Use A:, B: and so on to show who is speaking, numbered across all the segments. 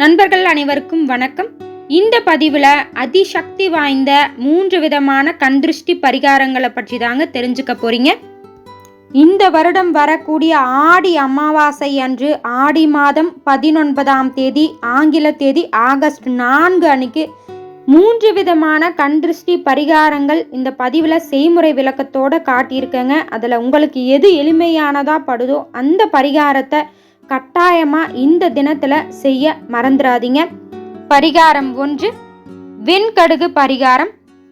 A: நண்பர்கள் அனைவருக்கும் வணக்கம். இந்த பதிவில் அதிசக்தி வாய்ந்த மூன்று விதமான கண்திருஷ்டி பரிகாரங்களை பற்றி தாங்க தெரிஞ்சுக்க போறீங்க. இந்த வருடம் வரக்கூடிய ஆடி அமாவாசை அன்று ஆடி மாதம் பதினொன்பதாம் தேதி ஆங்கில தேதி ஆகஸ்ட் நான்கு அன்னைக்கு மூன்று விதமான கண்திருஷ்டி பரிகாரங்கள் இந்த பதிவில் செய்முறை விளக்கத்தோடு காட்டியிருக்கேங்க. அதில் உங்களுக்கு எது எளிமையானதாக படுதோ அந்த பரிகாரத்தை கட்டாயமாக இந்த தினத்தில் செய்ய மறந்துடாதீங்க பரிகாரம் ஒன்று வெண்கடுகு பரிகாரம்.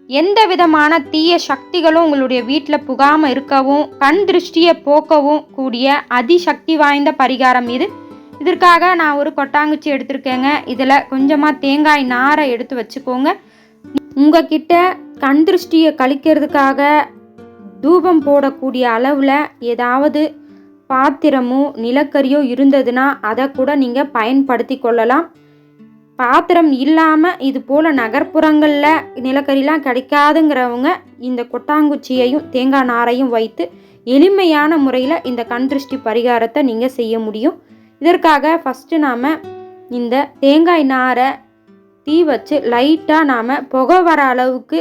A: எந்த விதமான தீய சக்திகளும் உங்களுடைய வீட்டில் புகாமல் இருக்கவும் கண் திருஷ்டியை போக்கவும் கூடிய அதிசக்தி வாய்ந்த பரிகாரம் இது. இதற்காக நான் ஒரு கொட்டாங்குச்சி எடுத்திருக்கேங்க. இதில் கொஞ்சமாக தேங்காய் நாரை எடுத்து வச்சுக்கோங்க. உங்ககிட்ட கண் திருஷ்டியை கழிக்கிறதுக்காக தூபம் போடக்கூடிய அளவில் ஏதாவது பாத்திரமோ நிலக்கரியோ இருந்ததுன்னா அதை கூட நீங்கள் பயன்படுத்தி கொள்ளலாம். பாத்திரம் இல்லாமல் இது போல் நகர்ப்புறங்களில் நிலக்கரிலாம் கிடைக்காதுங்கிறவங்க இந்த கொட்டாங்குச்சியையும் தேங்காய் நாரையும் வைத்து எளிமையான முறையில் இந்த கண் திருஷ்டி பரிகாரத்தை நீங்கள் செய்ய முடியும். இதற்காக ஃபஸ்ட்டு நாம் இந்த தேங்காய் நாரை தீ வச்சு லைட்டாக நாம் புகை வர அளவுக்கு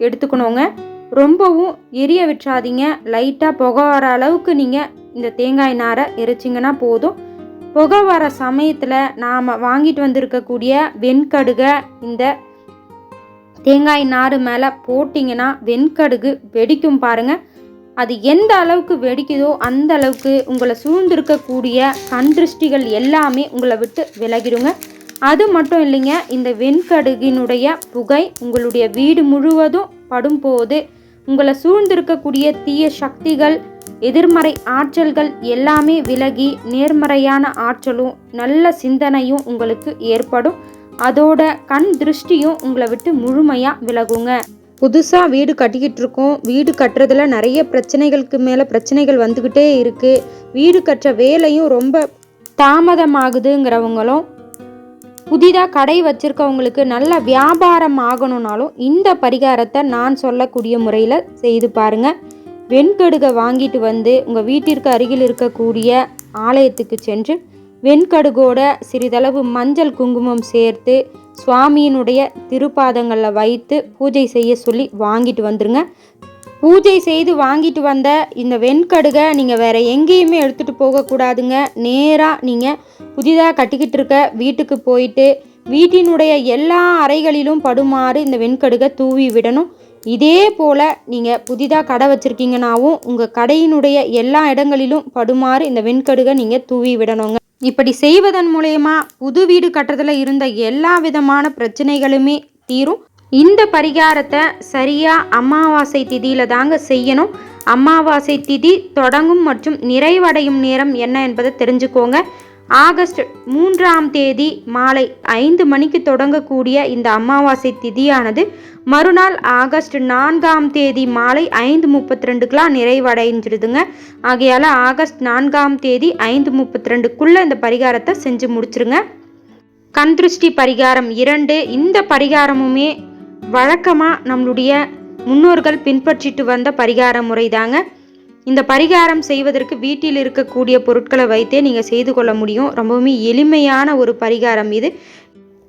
A: எடுத்துக்கணுங்க. ரொம்பவும் எரிய விட்டுறாதீங்க. லைட்டாக புகை வர அளவுக்கு நீங்கள் இந்த தேங்காய் நாரை எரிச்சிங்கன்னா போதும். புகை வர சமயத்தில் நாம் வாங்கிட்டு வந்திருக்கக்கூடிய வெண்கடுகை இந்த தேங்காய் நார் மேலே போட்டிங்கன்னா வெண்கடுகு வெடிக்கும் பாருங்கள் அது எந்த அளவுக்கு வெடிக்குதோ அந்த அளவுக்கு உங்களை சூழ்ந்திருக்கக்கூடிய கண்திருஷ்டிகள் எல்லாமே உங்களை விட்டு விலகிடுங்க. அது மட்டும் இல்லைங்க இந்த வெண்கடுகினுடைய புகை உங்களுடைய வீடு முழுவதும் படும்போது உங்களை சூழ்ந்திருக்கக்கூடிய தீய சக்திகள் எதிர்மறை ஆற்றல்கள் எல்லாமே விலகி நேர்மறையான ஆற்றலும் நல்ல சிந்தனையும் உங்களுக்கு ஏற்படும். அதோட கண் திருஷ்டியும் உங்களை விட்டு முழுமையாக விலகுங்க. புதுசாக வீடு கட்டிக்கிட்டு இருக்கோம். வீடு கட்டுறதுல நிறைய பிரச்சனைகளுக்கு மேலே பிரச்சனைகள் வந்துக்கிட்டே இருக்குது வீடு கட்டுற வேலையும் ரொம்ப தாமதமாகுதுங்கிறவங்களும் புதிதாக கடை வச்சுருக்கவங்களுக்கு நல்ல வியாபாரம் ஆகணும்னாலும் இந்த பரிகாரத்தை நான் சொல்லக்கூடிய முறையில் செய்து பாருங்கள் வெண்கடுகை வாங்கிட்டு வந்து உங்கள் வீட்டிற்கு அருகில் இருக்கக்கூடிய ஆலயத்துக்கு சென்று வெண்கடுகோட சிறிதளவு மஞ்சள் குங்குமம் சேர்த்து சுவாமியினுடைய திருப்பாதங்களில் வைத்து பூஜை செய்ய சொல்லி வாங்கிட்டு வந்துருங்க. பூஜை செய்து வாங்கிட்டு வந்த இந்த வெண்கடுகை நீங்கள் வேறு எங்கேயுமே எடுத்துகிட்டு போகக்கூடாதுங்க நேராக நீங்கள் புதிதாக கட்டிக்கிட்டு இருக்க வீட்டுக்கு போயிட்டு வீட்டினுடைய எல்லா அறைகளிலும் படுமாறு இந்த வெண்கடுகை தூவி விடணும். இதே போல் நீங்கள் புதிதாக கடை வச்சுருக்கீங்கனாவும் உங்கள் கடையினுடைய எல்லா இடங்களிலும் படுமாறு இந்த வெண்கடுகை நீங்கள் தூவி விடணுங்க. இப்படி செய்வதன் மூலயமா புது வீடு கட்டுறதுல இருந்த எல்லா விதமான பிரச்சனைகளுமே தீரும். இந்த பரிகாரத்தை சரியாக அமாவாசை திதியில் தாங்க செய்யணும். அமாவாசை திதி தொடங்கும் மற்றும் நிறைவடையும் நேரம் என்ன என்பதை தெரிஞ்சுக்கோங்க. ஆகஸ்ட் மூன்றாம் தேதி மாலை ஐந்து மணிக்கு தொடங்கக்கூடிய இந்த அமாவாசை திதியானது மறுநாள் ஆகஸ்ட் நான்காம் தேதி மாலை ஐந்து முப்பத்தி ரெண்டுக்கெலாம் நிறைவடைஞ்சிருதுங்க. ஆகையால் ஆகஸ்ட் நான்காம் தேதி ஐந்து முப்பத்தி ரெண்டுக்குள்ளே இந்த பரிகாரத்தை செஞ்சு முடிச்சிருங்க. கந்திருஷ்டி பரிகாரம் இரண்டு. இந்த பரிகாரமுமே வழக்கமாக நம்மளுடைய முன்னோர்கள் பின்பற்றிட்டு வந்த பரிகார முறை தாங்க இந்த பரிகாரம் செய்வதற்கு வீட்டில் இருக்கக்கூடிய பொருட்களை வைத்தே நீங்கள் செய்து கொள்ள முடியும். ரொம்பவுமே எளிமையான ஒரு பரிகாரம் இது.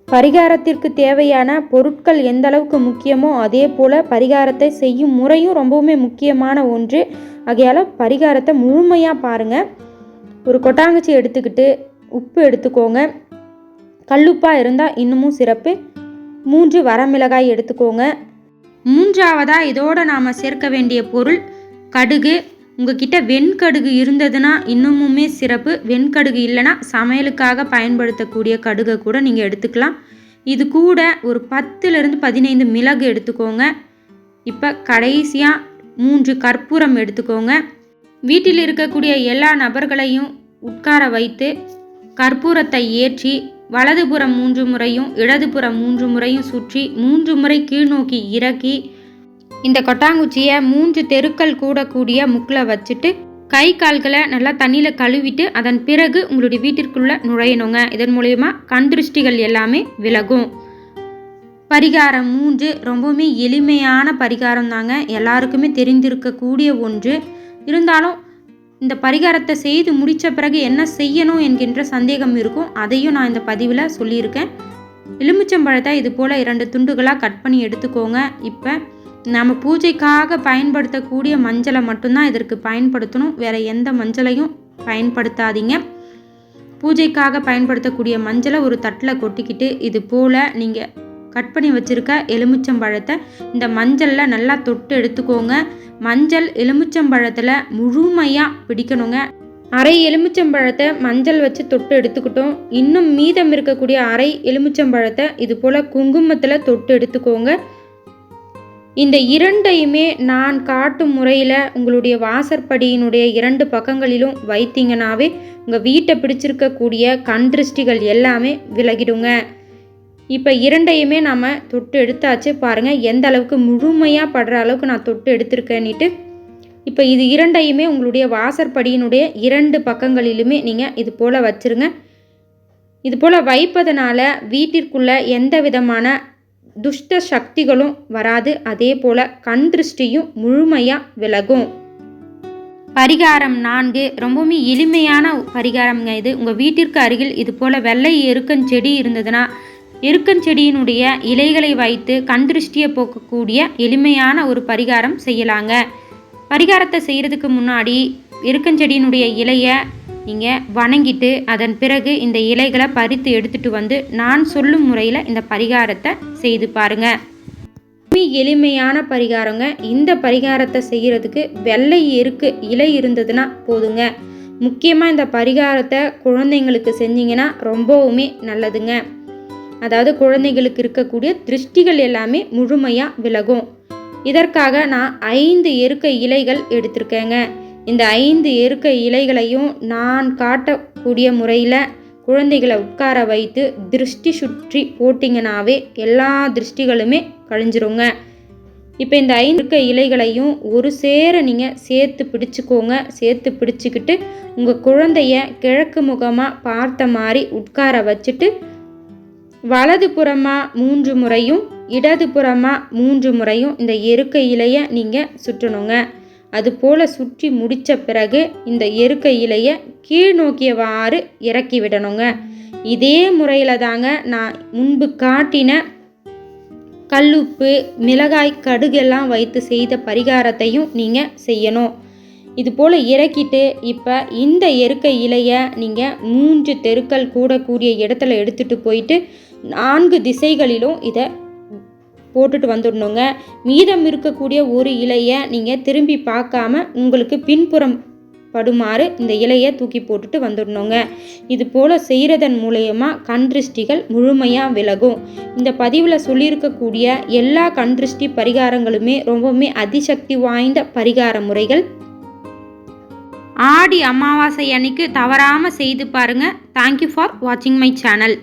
A: பரிகாரத்திற்கு தேவையான பொருட்கள் எந்த அளவுக்கு முக்கியமோ அதே போல் பரிகாரத்தை செய்யும் முறையும் ரொம்பவுமே முக்கியமான ஒன்று. ஆகையால் பரிகாரத்தை முழுமையாக பாருங்கள் ஒரு கொட்டாங்குச்சி எடுத்துக்கிட்டு உப்பு எடுத்துக்கோங்க. கல்லுப்பாக இருந்தால் இன்னமும் சிறப்பு. மூன்று வரமிளகாய் எடுத்துக்கோங்க. மூன்றாவதாக இதோடு நாம் சேர்க்க வேண்டிய பொருள் கடுகு உங்ககிட்ட வெண்கடுகு இருந்ததுன்னா இன்னமுமே சிறப்பு. வெண்கடுகு இல்லைன்னா சமையலுக்காக பயன்படுத்தக்கூடிய கடுகை கூட நீங்கள் எடுத்துக்கலாம். இது கூட ஒரு பத்துலேருந்து பதினைந்து மிளகு எடுத்துக்கோங்க. இப்போ கடைசியாக மூன்று கற்பூரம் எடுத்துக்கோங்க. வீட்டில் இருக்கக்கூடிய எல்லா நபர்களையும் உட்கார வைத்து கற்பூரத்தை ஏற்றி வலதுபுறம் மூன்று முறையும் இடதுபுறம் மூன்று முறையும் சுற்றி மூன்று முறை கீழ்நோக்கி இறக்கி இந்த கொட்டாங்குச்சியை மூன்று தெருக்கள் கூடக்கூடிய முக்கில் வச்சுட்டு கை கால்களை நல்லா தண்ணியில் கழுவிட்டு அதன் பிறகு உங்களுடைய வீட்டிற்குள்ளே நுழையணுங்க. இதன் மூலயமா கண் திருஷ்டிகள் எல்லாமே விலகும். பரிகாரம் மூன்று ரொம்பவுமே எளிமையான பரிகாரம் தாங்க எல்லாருக்குமே தெரிந்திருக்கக்கூடிய ஒன்று. இருந்தாலும் இந்த பரிகாரத்தை செய்து முடித்த பிறகு என்ன செய்யணும் என்கின்ற சந்தேகம் இருக்கும். அதையும் நான் இந்த பதிவில் சொல்லியிருக்கேன். எலுமிச்சம்பழத்தை இது போல் இரண்டு துண்டுகளாக கட் பண்ணி எடுத்துக்கோங்க. இப்போ நம்ம பூஜைக்காக பயன்படுத்தக்கூடிய மஞ்சளை மட்டும்தான் இதற்கு பயன்படுத்தணும். வேறு எந்த மஞ்சளையும் பயன்படுத்தாதீங்க. பூஜைக்காக பயன்படுத்தக்கூடிய மஞ்சளை ஒரு தட்டில் கொட்டிக்கிட்டு இது போல் நீங்கள் கட் பண்ணி வச்சுருக்க எலுமிச்சம்பழத்தை இந்த மஞ்சளில் நல்லா தொட்டு எடுத்துக்கோங்க. மஞ்சள் எலுமிச்சம்பழத்தில் முழுமையாக பிடிக்கணுங்க. அரை எலுமிச்சம்பழத்தை மஞ்சள் வச்சு தொட்டு எடுத்துக்கிட்டோம். இன்னும் மீதம் இருக்கக்கூடிய அரை எலுமிச்சம்பழத்தை இது போல் குங்குமத்தில் தொட்டு எடுத்துக்கோங்க. இந்த இரண்டையுமே நான் காட்டும் முறையில் உங்களுடைய வாசற்படியினுடைய இரண்டு பக்கங்களிலும் வைத்தீங்கனாவே உங்கள் வீட்டை பிடிச்சிருக்கக்கூடிய கண் திருஷ்டிகள் எல்லாமே விலகிடுங்க. இப்போ இரண்டையுமே நம்ம தொட்டு எடுத்தாச்சு பாருங்கள் எந்த அளவுக்கு முழுமையாக படுற அளவுக்கு நான் தொட்டு எடுத்திருக்கேன்னுட்டு. இப்போ இது இரண்டையுமே உங்களுடைய வாசற்படியினுடைய இரண்டு பக்கங்களிலுமே நீங்கள் இது போல் வச்சுருங்க. இது போல் வைப்பதனால வீட்டிற்குள்ளே எந்த விதமான துஷ்ட சக்திகளும் வராது. அதே போல் கண் திருஷ்டியும் முழுமையாக விலகும். பரிகாரம் நான்கு. ரொம்பவுமே எளிமையான பரிகாரம்ங்க இது. உங்கள் வீட்டிற்கு அருகில் இது போல் வெள்ளை எருக்கஞ்செடி இருந்ததுன்னா எருக்கஞ்செடியினுடைய இலைகளை வைத்து கண் திருஷ்டியை போக்கக்கூடிய எளிமையான ஒரு பரிகாரம் செய்யலாங்க. பரிகாரத்தை செய்கிறதுக்கு முன்னாடி எருக்கஞ்செடியினுடைய இலையை நீங்கள் வணங்கிட்டு அதன் பிறகு இந்த இலைகளை பறித்து எடுத்துகிட்டு வந்து நான் சொல்லும் முறையில் இந்த பரிகாரத்தை செய்து பாருங்கள் மிக எளிமையான பரிகாரங்க. இந்த பரிகாரத்தை செய்கிறதுக்கு வெள்ளை இருக்கு இலை இருந்ததுன்னா போதுங்க. முக்கியமாக இந்த பரிகாரத்தை குழந்தைங்களுக்கு செஞ்சிங்கன்னா ரொம்பவுமே நல்லதுங்க. அதாவது குழந்தைகளுக்கு இருக்கக்கூடிய திருஷ்டிகள் எல்லாமே முழுமையாக விலகும். இதற்காக நான் ஐந்து எருக்க இலைகள் எடுத்திருக்கேங்க. இந்த ஐந்து எருக்க இலைகளையும் நான் காட்டக்கூடிய முறையில் குழந்தைகளை உட்கார வைத்து திருஷ்டி சுற்றி போட்டிங்கனாவே எல்லா திருஷ்டிகளுமே கழிஞ்சிருங்க. இப்போ இந்த ஐந்து இருக்க இலைகளையும் ஒரு சேர நீங்கள் சேர்த்து பிடிச்சிக்கோங்க. சேர்த்து பிடிச்சிக்கிட்டு உங்கள் குழந்தைய கிழக்கு முகமாக பார்த்த மாதிரி உட்கார வச்சுட்டு வலது புறமாக மூன்று முறையும் இடது புறமாக மூன்று முறையும் இந்த எருக்க இலையை நீங்கள் சுற்றணுங்க. அதுபோல் சுற்றி முடித்த பிறகு இந்த எருக்க இலையை கீழ் நோக்கியவாறு இறக்கி விடணுங்க. இதே முறையில் தாங்க நான் முன்பு காட்டின கல்லுப்பு மிளகாய் கடுகெல்லாம் வைத்து செய்த பரிகாரத்தையும் நீங்கள் செய்யணும். இது போல் இறக்கிட்டு இப்போ இந்த எருக்க இலையை நீங்கள் மூன்று தெருக்கள் கூடக்கூடிய இடத்துல எடுத்துகிட்டு போயிட்டு நான்கு திசைகளிலும் இதை போட்டுட்டு வந்துடணுங்க. மீதம் இருக்கக்கூடிய ஒரு இலையை நீங்கள் திரும்பி பார்க்காம உங்களுக்கு பின்புறம் படுமாறு இந்த இலையை தூக்கி போட்டுட்டு வந்துடணுங்க. இது போல் செய்கிறதன் மூலயமா கண் திருஷ்டிகள் முழுமையாக விலகும். இந்த பதிவில் சொல்லியிருக்கக்கூடிய எல்லா கண் திருஷ்டி பரிகாரங்களுமே ரொம்பவுமே அதிசக்தி வாய்ந்த பரிகார முறைகள். ஆடி அமாவாசை அன்னைக்கு தவறாமல் செய்து பாருங்கள் தேங்க்யூ ஃபார் வாட்சிங் மை சேனல்